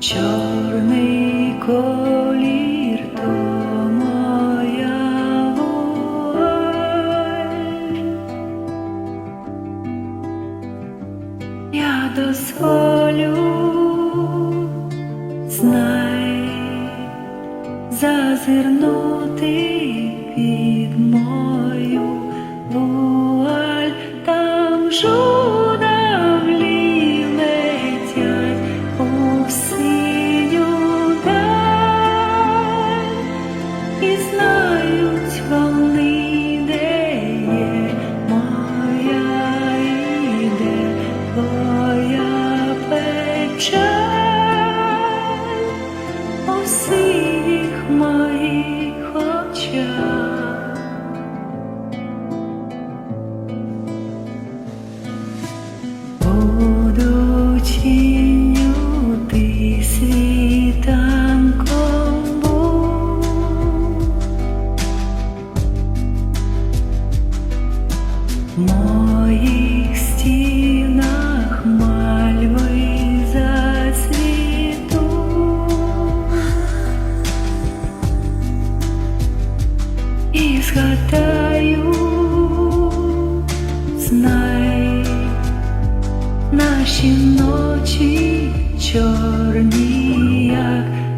чорний колір то моя вуаль. Я дозволю, знай, зазирнути під мою вуаль, і знають вони, де є моя іде твоя печаль у синіх моїх очах. Буду моїх стінах мальви зацвіту. І згадаю, знай, наші ночі чорні, як